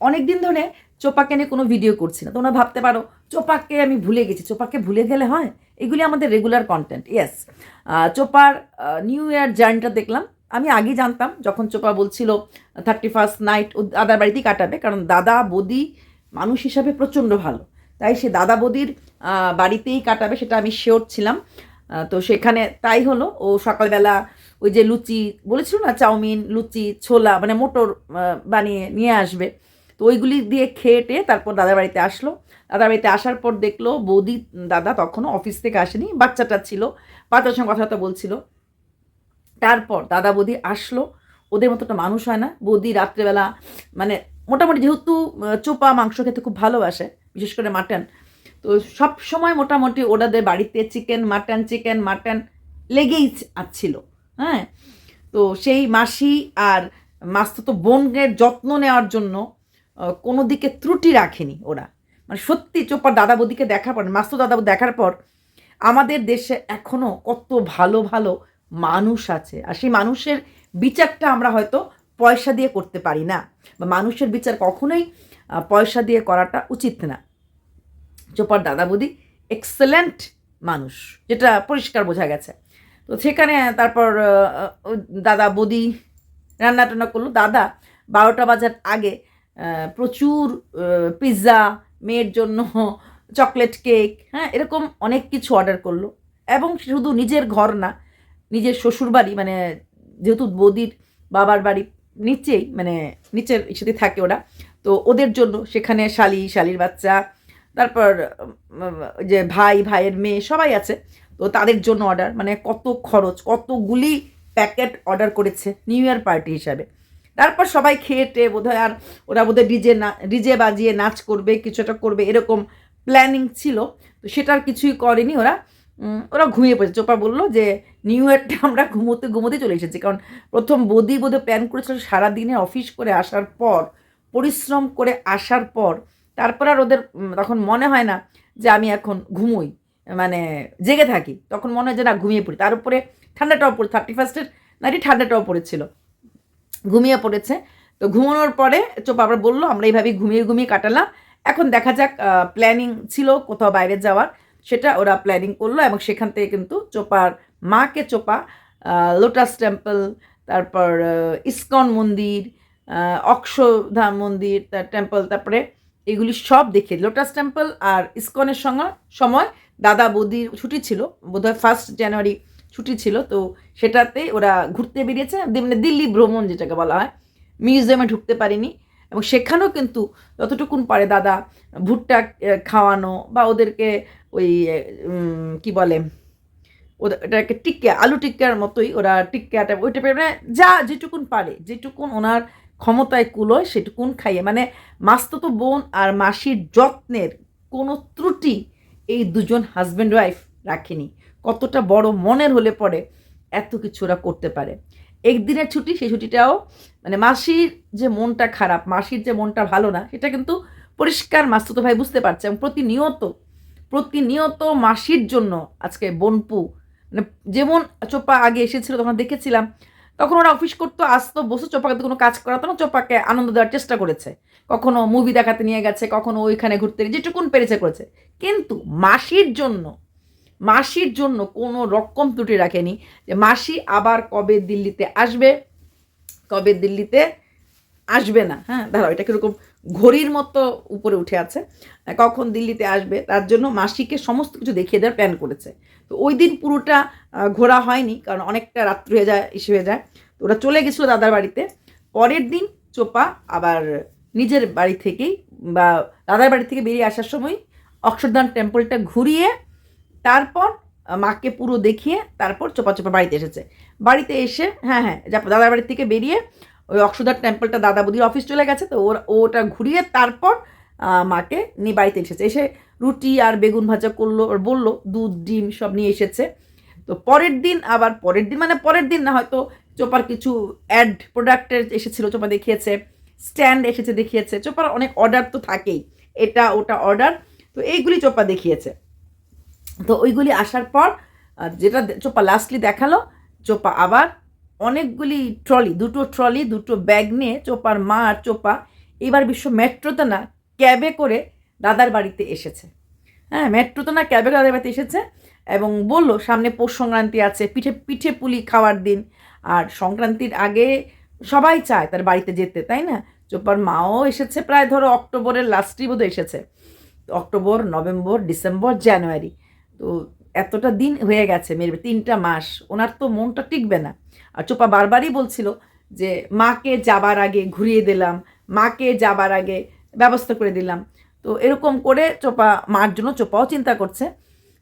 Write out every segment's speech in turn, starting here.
অনেক দিন ধরে চোপাকে নিয়ে কোনো ভিডিও করছি না। তোমরা ভাবতে পারো, চোপাকে আমি ভুলে গেছি। চোপাকে ভুলে গেলে হয়? এগুলি আমাদের regular content yes চোপার new year জার্নিটা দেখলাম। আমি আগে জানতাম, যখন চোপা বলছিল থার্টি ফার্স্ট নাইট ও দাদার বাড়িতেই কাটাবে। কারণ দাদা, বদি মানুষ হিসাবে প্রচণ্ড ভালো। তাই সে দাদা, বদির বাড়িতেই কাটাবে সেটা আমি শিওর ছিলাম। তো সেখানে তাই হলো, ও সকালবেলা ওই যে লুচি, বলেছিল না, চাউমিন, লুচি, ছোলা মানে মোটর বানিয়ে নিয়ে আসবে। তো ওইগুলি দিয়ে খেয়ে তারপর দাদার বাড়িতে আসলো। দাদার বাড়িতে আসার পর দেখল বৌদি, দাদা তখনও অফিস থেকে আসেনি, বাচ্চাটা ছিল। বাচ্চার সঙ্গে কথাবার্তা বলছিল। তারপর দাদা বৌদি আসলো। ওদের মতো একটা মানুষ হয় না। বৌদি রাত্রেবেলা মানে মোটামুটি যেহেতু চোপা, মাংস খেতে খুব ভালোবাসে, বিশেষ করে মাটন। তো সব সময় মোটামুটি ওনাদের বাড়িতে চিকেন, মাটন চিকেন, মাটন লেগেই ছিল। হ্যাঁ? তো সেই মাসি আর মাস্তুতো বোনের যত্ন নেওয়ার জন্য কোনো দিকে ত্রুটি রাখেনি ওরা। মানে সত্যি চোপার দাদা বৌদিকে দেখার পর, মাস্তু দাদা দেখার পর, আমাদের দেশে এখনও কত ভালো ভালো মানুষ আছে। আর সেই মানুষের বিচারটা আমরা হয়তো পয়সা দিয়ে করতে পারি না। বা মানুষের বিচার কখনোই পয়সা দিয়ে করাটা উচিত না। চোপার দাদা বৌদি এক্সেলেন্ট মানুষ, যেটা পরিষ্কার বোঝা গেছে। তো সেখানে তারপর দাদা বৌদি রান্না টান্না করল। দাদা বারোটা বাজার আগে প্রচুর পিৎজা মেয়ের জন্য চকলেট কেক হ্যাঁ এরকম অনেক কিছু অর্ডার করল। এবং শুধু নিজের ঘর না, নিজের শ্বশুর বাড়ি মানে যেহেতু বৌদির বাবার বাড়ি নিচেই মানে নিচের সাথে থাকে ওরা, তো ওদের জন্য সেখানে শালি, শালির বাচ্চা, তারপর যে ভাই, ভাইয়ের মেয়ে সবাই আছে, তো তাদের জন্য অর্ডার মানে কত খরচ, কতগুলি প্যাকেট অর্ডার করেছে নিউ ইয়ার পার্টি হিসাবে। তারপর সবাই খেয়ে টেয়ে বোধহয় আর ওরা বোধহয় ডিজে না, ডিজে বাজিয়ে নাচ করবে কিছু একটা করবে, এরকম প্ল্যানিং ছিল। তো সেটার কিছুই করেনি ওরা। ওরা ঘুমিয়ে পড়েছে। চোপা বলল যে নিউ ইয়ারটা আমরা ঘুমোতে ঘুমোতে চলে এসেছি। কারণ প্রথম বদি বোধহয় প্ল্যান করেছিল সারাদিনে অফিস করে আসার পর, পরিশ্রম করে আসার পর, তারপর আর ওদের তখন মনে হয় না যে আমি এখন ঘুমোই। মানে জেগে থাকি। তখন মনে হয় যে না, ঘুমিয়ে পড়ি। তার উপরে ঠান্ডাটাও পড়ে থার্টি ফার্স্টের নাইটি ঠান্ডাটাও পড়েছিল। ঘুমিয়ে পড়েছে। তো ঘুমানোর পরে চোপ আবার বলল, আমরা এইভাবেই ঘুমিয়ে ঘুমিয়ে কাটালাম। এখন দেখা যাক প্ল্যানিং ছিল কোথাও বাইরে যাওয়ার। সেটা ওরা প্ল্যানিং করল এবং সেখান থেকে কিন্তু চোপার মাকে চোপা লোটাস টেম্পল তারপর ইস্কন মন্দির অক্ষধাম মন্দির, তার টেম্পল তারপরে এগুলি সব দেখে লোটাস টেম্পল আর ইস্কনের সঙ্গে সময়। দাদা বৌদির ছুটি ছিল। বোধহয় ফার্স্ট জানুয়ারি ছুটি ছিল, তো সেটাতে ওরা ঘুরতে বেরিয়েছে মানে দিল্লি ভ্রমণ যেটাকে বলা হয়। মিউজিয়ামে ঢুকতে পারিনি এবং সেখানেও কিন্তু যতটুকুন পারে দাদা ভুট্টা খাওয়ানো বা ওদেরকে ওই কি বলে ওদের এটাকে টিক্কা, আলু টিক্কার মতোই ওরা টিক্কাটা ওই টাইপের মানে যা যেটুকুন পারে, যেটুকুন ওনার ক্ষমতায় কুলোয় সেটুকুন খাইয়ে মানে মাস্তুতো বোন আর মাসির যত্নের কোনো ত্রুটি এই দুজন হাজব্যান্ড ওয়াইফ রাখেনি। কতটা বড় মনের হলে পরে এত কিছু ওরা করতে পারে। একদিনের ছুটি, সেই ছুটিটাও মানে মাসির যে মনটা খারাপ, মাসির যে মনটা ভালো না, সেটা কিন্তু পরিষ্কার মাস্তুতো ভাই বুঝতে পারছে এবং প্রতিনিয়ত প্রতিনিয়ত মাসির জন্য আজকে বনপু মানে যেমন চোপা আগে এসেছিল তখন দেখেছিলাম, তখন ওরা অফিস করতো, আসতো বসে চোপাকে কোনো কাজ করাতো না, চোপাকে আনন্দ দেওয়ার চেষ্টা করেছে। কখনো মুভি দেখাতে নিয়ে গেছে, কখনো ওইখানে ঘুরতে, যেটুকুন পেরেছে করেছে। কিন্তু মাসির জন্য মাসির জন্য কোনো রকম ত্রুটি রাখেনি যে মাসি আবার কবে দিল্লিতে আসবে, কবে দিল্লিতে আসবে না। হ্যাঁ দাঁড়াও, এটা কীরকম ঘড়ির মতো উপরে উঠে আছে। কখন দিল্লিতে আসবে, তার জন্য মাসিকে সমস্ত কিছু দেখিয়ে দেওয়ার প্ল্যান করেছে। তো ওই দিন পুরোটা ঘোরা হয়নি, কারণ অনেকটা রাত্রি হয়ে যায়, ইসে হয়ে যায়। তো ওরা চলে গেছিল দাদার বাড়িতে। পরের দিন চোপা আবার নিজের বাড়ি থেকেই বা দাদার বাড়ি থেকে বেরিয়ে আসার সময় অক্ষরধাম টেম্পলটা ঘুরিয়ে তারপর মাকে পুরো দেখিয়ে তারপর চোপা চোপা বাড়িতে এসেছে। বাড়িতে এসে হ্যাঁ হ্যাঁ দাদার বাড়ি থেকে বেরিয়ে ওই অক্ষরধাম টেম্পলটা দাদা বৌদির অফিস চলে গেছে, তো ওর ওটা ঘুরিয়ে তারপর মাকে নিয়ে বাড়িতে এসেছে। এসে রুটি আর বেগুন ভাজা করল, আর বলল, দুধ, ডিম সব নিয়ে এসেছে। তো পরের দিন আবার পরের দিন মানে পরের দিন না, হয়তো চোপার কিছু অ্যাড প্রোডাক্টের এসেছিল, চোপা দেখিয়েছে স্ট্যান্ড এসেছে, দেখিয়েছে। চোপার অনেক অর্ডার তো থাকেই, এটা, ওটা অর্ডার তো এইগুলি চোপা দেখিয়েছে। তো ওইগুলি আসার পর যেটা চোপা লাস্টলি দেখাল, চোপা আবার অনেকগুলি ট্রলি দুটো ট্রলি দুটো ব্যাগ নিয়ে চোপার মা আর চোপা এবার বিশ্ব মেট্রোতে না ক্যাবে করে দাদার বাড়িতে এসেছে। হ্যাঁ মেট্রোতে না ক্যাবে করে দাদার বাড়িতে এসেছে এবং বলল, সামনে পৌষ সংক্রান্তি আছে, পিঠে পিঠে পুলি খাওয়ার দিন। আর সংক্রান্তির আগে সবাই চায় তার বাড়িতে যেতে, তাই না? চোপার মাও এসেছে প্রায় ধরো অক্টোবরের লাস্টই বোধহয় এসেছে। October, November, December, January. তো এতটা দিন হয়ে গেছে মেয়ের তিনটা মাস, ওনার তো মনটা টিকবে না। আর চোপা বারবারই বলছিল যে, মাকে যাবার আগে ঘুরিয়ে দিলাম, মাকে যাবার আগে ব্যবস্থা করে দিলাম। তো এরকম করে চোপা, মার জন্য চোপাও চিন্তা করছে।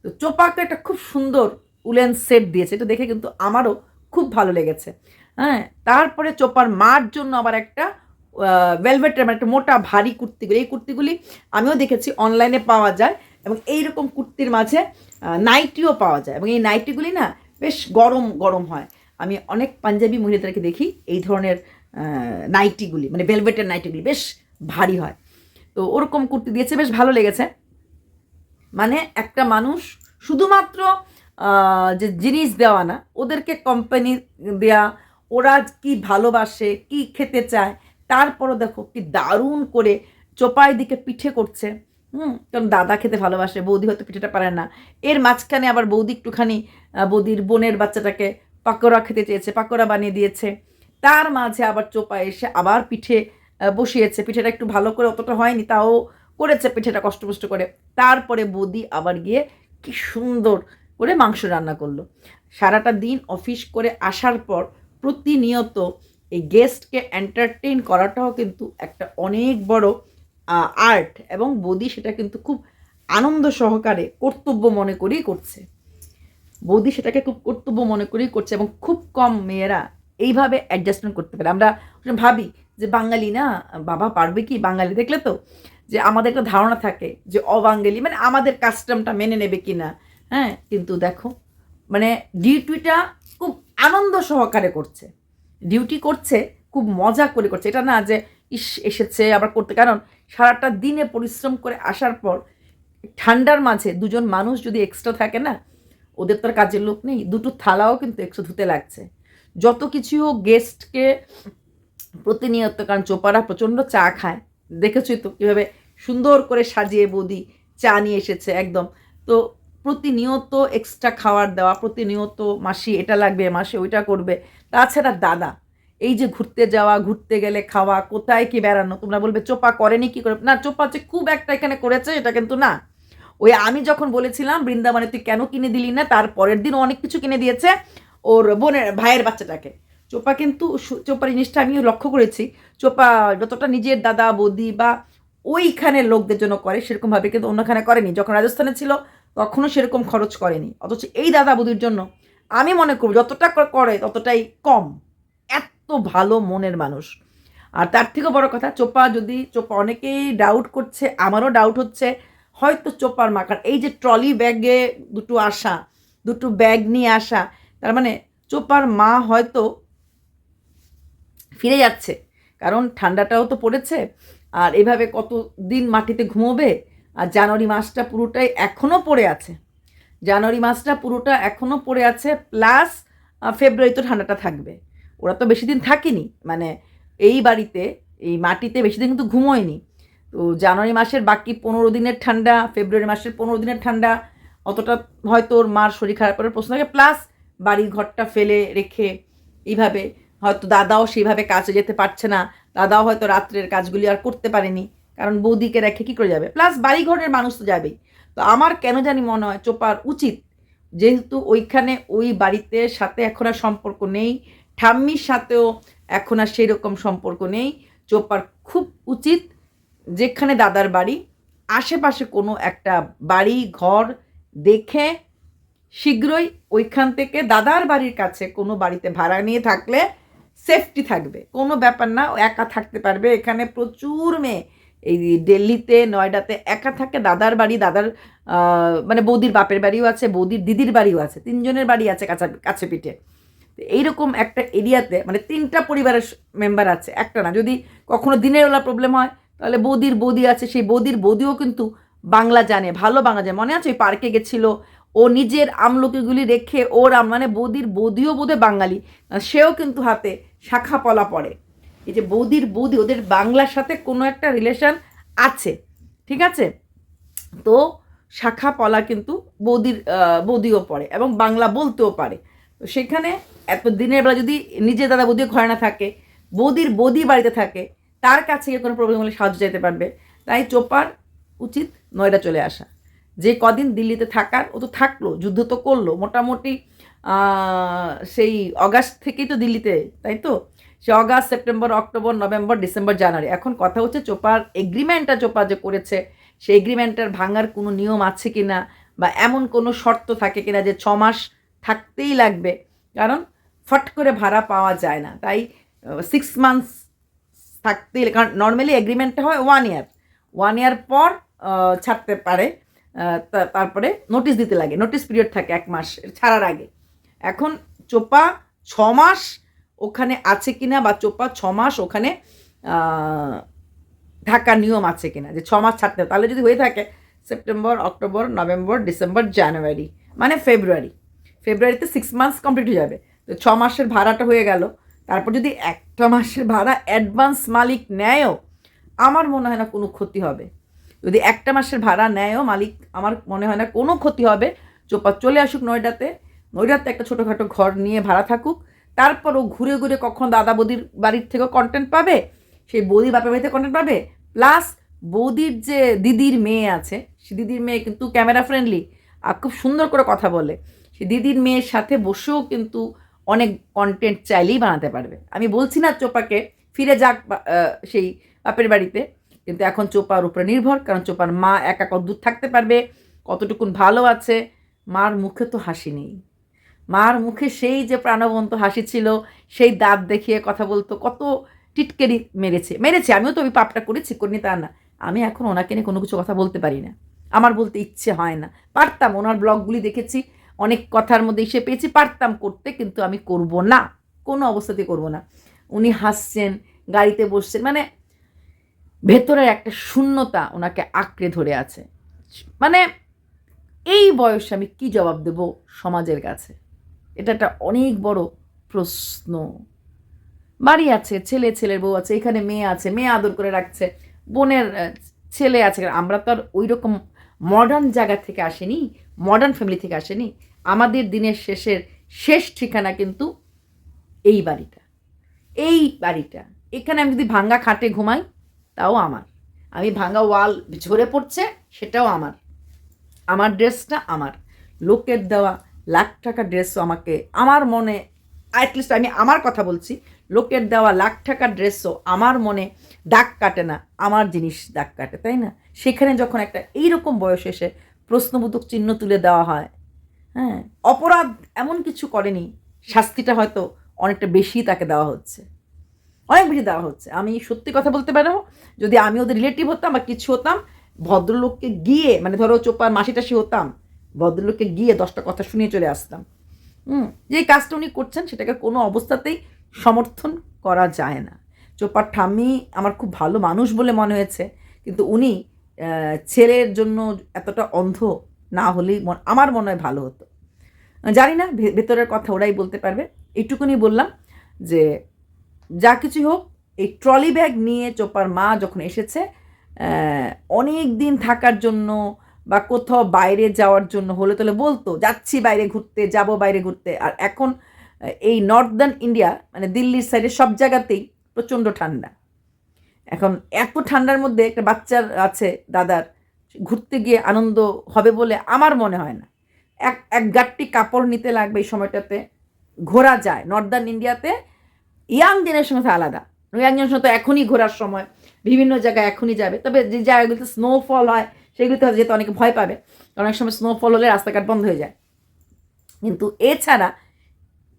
তো চোপাকে একটা খুব সুন্দর উলেন সেট দিয়েছে, এটা দেখে কিন্তু আমারও খুব ভালো লেগেছে। হ্যাঁ তারপরে চোপার মার জন্য আবার একটা ভেলভেটের মানে একটা মোটা, ভারী কুর্তিগুলি, এই কুর্তিগুলি আমিও দেখেছি অনলাইনে পাওয়া যায়। এবং এইরকম কুর্তির মাঝে নাইটিও পাওয়া যায়। এবং এই নাইটিগুলি না বেশ গরম গরম হয়। আমি অনেক পাঞ্জাবি মহিলাদেরকে দেখি এই ধরনের নাইটিগুলি মানে ভেলভেটের নাইটিগুলি বেশ ভারী হয়। তো ওরকম কুর্তি দিয়েছে, বেশ ভালো লেগেছে। মানে একটা মানুষ শুধুমাত্র যে জিনিস দেওয়া না, ওদেরকে কোম্পানি দেয়া, ওরা কি ভালোবাসে, কি খেতে চায়, তারপরও দেখো কি দারুণ করে চোপাই দিকে পিঠে করছে। হুম, কারণ দাদা খেতে ভালোবাসে, বৌদি হয়তো পিঠেটা পারে না। এর মাঝখানে আবার বৌদি একটুখানি বৌদির বোনের বাচ্চাটাকে পাকোড়া খেতে চেয়েছে, পাকোড়া বানিয়ে দিয়েছে। তার মাঝে আবার চোপা এসে আবার পিঠে বসিয়েছে। পিঠেটা একটু ভালো করে অতটা হয়নি, তাও করেছে পিঠেটা কষ্ট কষ্ট করে। তারপরে বৌদি আবার গিয়ে কি সুন্দর করে মাংস রান্না করল। সারাটা দিন অফিস করে আসার পর প্রতিনিয়ত এই গেস্টকে এন্টারটেইন করাটাও কিন্তু একটা অনেক বড় আর্ট এবং বৌদি সেটা কিন্তু খুব আনন্দ সহকারে কর্তব্য মনে করেই করছে। বৌদি সেটাকে খুব কর্তব্য মনে করেই করছে এবং খুব কম মেয়েরা এইভাবে অ্যাডজাস্টমেন্ট করতে পারে। আমরা ভাবি যে বাঙালি না, বাবা পারবে কি বাঙালি দেখলে তো? যে আমাদের একটা ধারণা থাকে যে অবাঙালি মানে আমাদের কাস্টমটা মেনে নেবে কি না? হ্যাঁ কিন্তু দেখো মানে ডিউটিটা খুব আনন্দ সহকারে করছে। ডিউটি করছে, খুব মজা করে করছে। এটা না যে ইস, এসেছে আবার করতে। কারণ সারাটা দিনে পরিশ্রম করে আসার পর ঠান্ডার মাঝে দুজন মানুষ যদি এক্সট্রা থাকে না, ওদের তো আর কাজের লোক নেই, দুটো থালাও কিন্তু এক্সট্রা ধুতে লাগছে। যত কিছু হোক গেস্টকে প্রতিনিয়ত, কারণ চোপারা প্রচণ্ড চা খায়। দেখেছই তো কীভাবে সুন্দর করে সাজিয়ে বৌদি চা নিয়ে এসেছে একদম। তো প্রতিনিয়ত এক্সট্রা খাবার দেওয়া, প্রতিনিয়ত মাসি এটা লাগবে, মাসে ওইটা করবে। তাছাড়া দাদা এই যে ঘুরতে যাওয়া, ঘুরতে গেলে খাওয়া, কোথায় কি বেড়ানো? তোমরা বলবে, চোপা করেনি কি করে? না, চোপা যে খুব একটা এখানে করেছে, এটা কিন্তু না। ওই আমি যখন বলেছিলাম, বৃন্দাবনে তুই কেন কিনে দিলি না? তার পরের দিন অনেক কিছু কিনে দিয়েছে ওর বোনের, ভাইয়ের বাচ্চাটাকে। চোপা কিন্তু চোপার জিনিসটা আমিও লক্ষ্য করেছি। চোপা যতটা নিজের দাদা, বৌদি বা ওইখানের লোকদের জন্য করে, সেরকমভাবে কিন্তু অন্যখানে করেনি। যখন রাজস্থানে ছিল, তখনও সেরকম খরচ করেনি। অথচ এই দাদা, বৌদির জন্য আমি মনে করব যতটা করে, ততটাই কম। ভালো মনের মানুষ। আর তার থেকেও বড় কথা, চোপা যদি, চোপা অনেকেই ডাউট করছে, আমারও ডাউট হচ্ছে, হয়তো চোপার মা, কারণ এই যে ট্রলি ব্যাগে দুটো আসা, দুটো ব্যাগ নিয়ে আসা, তার মানে চোপার মা হয়তো ফিরে যাচ্ছে, কারণ ঠান্ডাটাও তো পড়েছে, আর এভাবে কত দিন মাটিতে ঘুমোবে, আর জানুয়ারি মাসটা পুরোটাই এখনও পড়ে আছে। জানুয়ারি মাসটা পুরোটা এখনও পড়ে আছে প্লাস ফেব্রুয়ারি তো ঠান্ডাটা থাকবে। ওরা তো বেশি দিন থাকেনি মানে এই বাড়িতে, এই মাটিতে বেশি দিন কিন্তু ঘুমোয়নি। তো জানুয়ারি মাসের বাকি পনেরো দিনের ঠান্ডা, ফেব্রুয়ারি মাসের পনেরো দিনের ঠান্ডা, অতটা হয়তো ওর মার শরীর খারাপ করার প্রশ্ন থাকে। প্লাস বাড়ির ঘরটা ফেলে রেখে এইভাবে হয়তো দাদাও সেইভাবে কাজে যেতে পারছে না, দাদাও হয়তো রাত্রের কাজগুলি আর করতে পারেনি, কারণ বৌদিকে রেখে কী করে যাবে? প্লাস বাড়ি ঘরের মানুষ তো যাবেই। তো আমার কেন জানি মনে হয় চোপার উচিত, যেহেতু ওইখানে ওই বাড়িতে সাথে এখন আর সম্পর্ক নেই ঠাম্মির সাথেও এখন আর সেই রকম সম্পর্ক নেই। চোপার খুব উচিত যেখানে দাদার বাড়ি, আশেপাশে কোনো একটা বাড়ি, ঘর দেখে শীঘ্রই ওইখান থেকে দাদার বাড়ির কাছে কোনো বাড়িতে ভাড়া নিয়ে থাকলে সেফটি থাকবে। কোনো ব্যাপার না, ও একা থাকতে পারবে। এখানে প্রচুর মেয়ে। এই দিল্লিতে, নয়ডাতে একা থাকে দাদার বাড়ি, দাদার মানে বৌদির বাপের বাড়িও আছে, বৌদির দিদির বাড়িও আছে, তিনজনের বাড়ি আছে কাছা কাছে পিঠে এইরকম একটা এরিয়াতে মানে তিনটা পরিবারের মেম্বার আছে, একটা না। যদি কখনো দিনের বেলা প্রবলেম হয়, তাহলে বৌদির বৌদি আছে, সেই বৌদির বৌদিও কিন্তু বাংলা জানে, ভালো বাংলা জানে। মনে আছে ওই পার্কে গেছিল, ও নিজের আমলকিগুলি রেখে ওর মানে বৌদির বৌদিও বোধে বাঙালি সেও কিন্তু হাতে শাখা পলা পড়ে। এই যে বৌদির বৌদি, ওদের বাংলার সাথে কোনো একটা রিলেশন আছে, ঠিক আছে? তো শাখা পলা কিন্তু বৌদির বৌদিও পড়ে এবং বাংলা বলতেও পারে। তো সেখানে এত দিনের বেলা যদি নিজের দাদা বৌদি ঘরে না থাকে, বৌদির বৌদি বাড়িতে থাকে, তার কাছে গিয়ে কোনো প্রবলেম হলে সাহায্য চাইতে পারবে। তাই চোপার উচিত নয়ডা চলে আসা। যে কদিন দিল্লিতে থাকার, ও তো থাকল, যুদ্ধ তো করল, মোটামুটি সেই অগাস্ট থেকেই তো দিল্লিতে, তাই তো? সে August, September, October, November, December, January. এখন কথা হচ্ছে চোপার এগ্রিমেন্টটা চোপা যে করেছে, সেই এগ্রিমেন্টটার ভাঙার কোনো নিয়ম আছে কি না বা এমন কোনো শর্ত থাকে কিনা যে ছ মাস থাকতেই লাগবে। কারণ ফট করে ভাড়া পাওয়া যায় না। তাই সিক্স মান্থস থাকতেই কারণ নর্মালি এগ্রিমেন্টটা হয় ওয়ান ইয়ার ওয়ান ইয়ার পর ছাড়তে পারে। তারপরে নোটিশ দিতে লাগে। নোটিশ পিরিয়ড থাকে এক মাস ছাড়ার আগে। এখন চোপা ছ মাস ওখানে আছে কিনা বা চোপা ছ মাস ওখানে থাকার নিয়ম আছে কিনা, যে ছ মাস ছাড়তে তাহলে যদি হয়ে থাকে September October November December January মানে ফেব্রুয়ারি ফেব্রুয়ারিতে সিক্স মান্থস কমপ্লিট হয়ে যাবে। তো ছ মাসের ভাড়াটা হয়ে গেল। তারপর যদি একটা মাসের ভাড়া অ্যাডভান্স মালিক নেয়ও, আমার মনে হয় না কোনো ক্ষতি হবে। যদি একটা মাসের ভাড়া নেয়ও মালিক, আমার মনে হয় না কোনো ক্ষতি হবে। চোপা চলে আসুক নয়ডাতে নয়ডাতে একটা ছোটোখাটো ঘর নিয়ে ভাড়া থাকুক। তারপর ও ঘুরে ঘুরে কখন দাদা বৌদির বাড়ির থেকেও কন্টেন্ট পাবে, সেই বৌদি বাপের বাড়িতে কন্টেন্ট পাবে। প্লাস বৌদির যে দিদির মেয়ে আছে, সে দিদির মেয়ে কিন্তু ক্যামেরা ফ্রেন্ডলি আর খুব সুন্দর করে কথা বলে। দিদির মেয়ের সাথে বসেও কিন্তু অনেক কন্টেন্ট চাইলেই বানাতে পারবে। আমি বলছি না চোপাকে, ফিরে যাক সেই বাপের বাড়িতে। কিন্তু এখন চোপার উপরে নির্ভর, কারণ চোপার মা একা কতদূর থাকতে পারবে, কতটুকুন ভালো আছে, মার মুখে তো হাসি নেই। মার মুখে সেই যে প্রাণবন্ত হাসি ছিল, সেই দাঁত দেখিয়ে কথা বলতো, কত টিটকেরি মেরেছে। মেরেছে, আমিও তো ওই পাপটা করেছি, করিনি তা না। আমি এখন ওনাকে নিয়ে কোনো কিছু কথা বলতে পারি না। আমার বলতে ইচ্ছে হয় না। পারতাম, ওনার ব্লগগুলি দেখেছি অনেক কথার মধ্যে এসে পেয়েছি, পারতাম করতে, কিন্তু আমি করব না, কোনো অবস্থাতেই করব না। উনি হাসছেন, গাড়িতে বসছেন মানে ভেতরের একটা শূন্যতা ওনাকে আঁকড়ে ধরে আছে। মানে এই বয়সে আমি কি জবাব দেব সমাজের কাছে? এটা একটা অনেক বড় প্রশ্ন। বাড়ি আছে, ছেলে, ছেলের বউ আছে, এখানে মেয়ে আছে, মেয়ে আদর করে রাখছে, বোনের ছেলে আছে। আমরা তো আর ওই রকম মডার্ন জায়গা থেকে আসেনি মডার্ন ফ্যামিলি থেকে আসেনি, আমাদের দিনের শেষের শেষ ঠিকানা কিন্তু এই বাড়িটা। এই বাড়িটা। এখানে আমি যদি ভাঙ্গা খাটে ঘুমাই, তাও আমার। আমি ভাঙ্গা ওয়াল ঝরে পড়ছে, সেটাও আমার। আমার ড্রেসটা আমার। লোকের দেওয়া লাখ টাকা ড্রেসও আমাকে, আমার মনে অ্যাটলিস্ট আমি আমার কথা বলছি, লোকের দেওয়া লাখ টাকার ড্রেসও আমার মনে দাগ কাটে না, আমার জিনিস দাগ কাটে, তাই না? সেখানে যখন একটা এইরকম বয়স এসে প্রশ্নবোধক চিহ্ন তুলে দেওয়া হয়। হ্যাঁ অপরাধ এমন কিছু করেনি, শাস্তিটা হয়তো অনেকটা বেশি তাকে দেওয়া হচ্ছে। অনেক বেশি দেওয়া হচ্ছে। আমি সত্যি কথা বলতে পারো যদি আমি ওদের রিলেটিভ হতাম বা কিছু হতাম, ভদ্রলোককে গিয়ে মানে ধরো চোপার মাসি টাসি হতাম, ভদ্রলোককে গিয়ে দশটা কথা শুনিয়ে চলে আসতাম। হুম, যে কাজটা উনি করছেন সেটাকে কোনো অবস্থাতেই সমর্থন করা যায় না। চোপার ঠাম্মি আমার খুব ভালো মানুষ বলে মনে হয়েছে, কিন্তু উনি ছেলের জন্য এতটা অন্ধ না হলেই আমার মনে হয় ভালো হতো। জানি না ভেতরের কথা ওরাই বলতে পারবে। এইটুকুনি বললাম যে, যা কিছু হোক, এই ট্রলি ব্যাগ নিয়ে চোপার মা যখন এসেছে অনেক দিন থাকার জন্য বা কোথাও বাইরে যাওয়ার জন্য হলে তোলে বলতো, যাচ্ছি বাইরে ঘুরতে, যাব বাইরে ঘুরতে। আর এখন এই নর্দার্ন ইন্ডিয়া মানে দিল্লির সাইডে সব জায়গাতেই প্রচণ্ড ঠান্ডা। এখন এত ঠান্ডার মধ্যে একটা বাচ্চার আছে দাদার, ঘুরতে গিয়ে আনন্দ হবে বলে আমার মনে হয় না। এক এক গাট্টি কাপড় নিতে লাগবে এই সময়টাতে, ঘোরা যায়। নর্দার্ন ইন্ডিয়াতে ইয়াং জেনারেশন তো আলাদা। ইয়াং জেনারেশন তো এখনই ঘোরার সময়, বিভিন্ন জায়গায় এখনই যাবে। তবে যে জায়গাগুলোতে স্নোফল হয়, সেগুলিতে যেতে অনেকে ভয় পাবে। অনেক সময় স্নোফল হলে রাস্তাঘাট বন্ধ হয়ে যায়। কিন্তু এছাড়া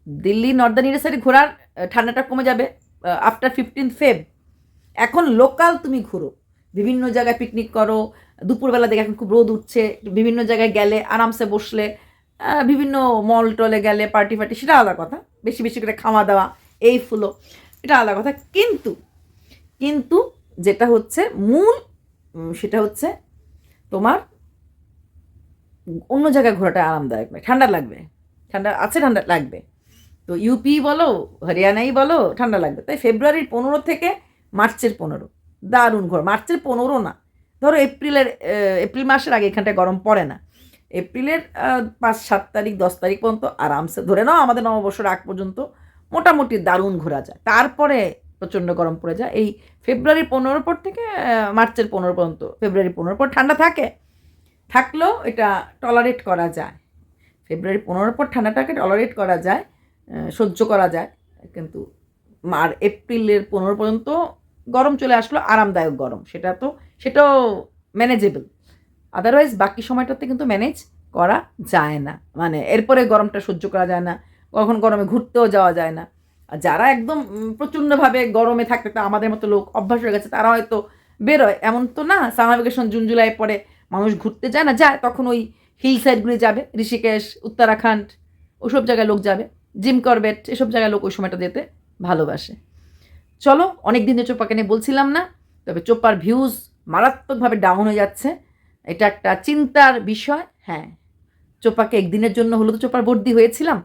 দিল্লি নর্দার্ন ইন্ডিয়া সাইডে ঘোরার ঠান্ডাটা কমে যাবে আফটার ফিফটিন ফেব এখন লোকাল তুমি ঘুরো। বিভিন্ন জায়গায় পিকনিক করো, দুপুরবেলা দেখে এখন খুব রোদ উঠছে, বিভিন্ন জায়গায় গেলে আরামসে বসলে বিভিন্ন মল টলে গেলে পার্টি ফার্টি, সেটা আলাদা কথা। বেশি বেশি করে খাওয়া দাওয়া, এই ফুলো এটা আলাদা কথা। কিন্তু কিন্তু যেটা হচ্ছে মূল সেটা হচ্ছে তোমার অন্য জায়গায় ঘোরাটা আরামদায়ক নয়। ঠান্ডা লাগবে। ঠান্ডা, আছে ঠান্ডা, লাগবে। তো ইউপি বলো হরিয়ানাই বলো, ঠান্ডা লাগবে। তাই ফেব্রুয়ারির পনেরো থেকে মার্চের পনেরো। দারুণ ঘর। মার্চের পনেরো না। ধরো এপ্রিলের এপ্রিল মাসের আগে এখানটায় গরম পড়ে না। এপ্রিলের পাঁচ, সাত তারিখ, দশ তারিখ পর্যন্ত আরামসে ধরে নাও, আমাদের নববর্ষের আগ পর্যন্ত মোটামুটি দারুণ ঘোরা যায়। তারপরে প্রচণ্ড গরম পড়ে যায়। এই ফেব্রুয়ারির পনেরো পর থেকে মার্চের পনেরো পর্যন্ত, ফেব্রুয়ারি পনেরো পর ঠান্ডা থাকে। থাকলেও এটা টলারেট করা যায়। ফেব্রুয়ারি পনেরো পর ঠান্ডাটাকে টলারেট করা যায় সহ্য করা যায়। কিন্তু আর এপ্রিলের পনেরো পর্যন্ত গরম চলে আসলো, আরামদায়ক গরম। সেটা তো, সেটাও ম্যানেজেবল আদারওয়াইজ বাকি সময়টাতে কিন্তু ম্যানেজ করা যায় না। মানে এরপরে গরমটা সহ্য করা যায় না, কখন গরমে ঘুরতেও যাওয়া যায় না। আর যারা একদম প্রচণ্ডভাবে গরমে থাকতে, তো আমাদের মতো লোক অভ্যাস হয়ে গেছে, তারা হয়তো বেরোয়। এমন তো না সামার ভ্যাকেশন জুন জুলাই পরে মানুষ ঘুরতে যায় না, যায়, তখন ওই হিল সাইডগুলি যাবে, ঋষিকেশ, উত্তরাখণ্ড, ওসব জায়গায় লোক যাবে জিম করবেট এসব জায়গায় লোক ওই সময়টা যেতে ভালোবাসে। চলো অনেক দিন ধরে নিয়ে বলছিলাম না, তবে চোপার ভিউজ মারাত্মকভাবে ডাউন হয়ে যাচ্ছে। এটা একটা চিন্তার বিষয় হ্যাঁ। চোপাকে একদিনের জন্য হলো তো চোপার ভর্তি হয়েছিলাম।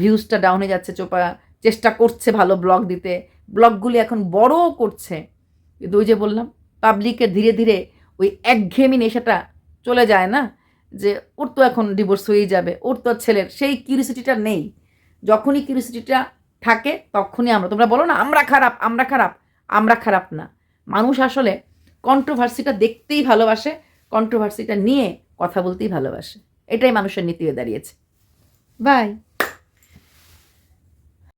ভিউজটা ডাউন হয়ে যাচ্ছে, চোপা চেষ্টা করছে ভালো ব্লগ দিতে। ব্লগগুলি এখন বড়ও করছে। কিন্তু ওই যে বললাম পাবলিকের ধীরে ধীরে ওই একঘেয়েমি নেশাটা চলে যায় না, যে ওর তো এখন ডিভোর্স হয়েই যাবে, ওর তো ছেলের, সেই কিউরিসিটিটা নেই। যখনই কিউরিসিটিটা থাকে, তখনই আমরা, তোমরা বলো না, আমরা খারাপ আমরা খারাপ আমরা খারাপ না। মানুষ আসলে কন্ট্রোভার্সিটা দেখতেই ভালোবাসে কন্ট্রোভার্সিটা নিয়ে কথা বলতেই ভালোবাসে। এটাই মানুষের নীতি হয়ে দাঁড়িয়েছে। বাই।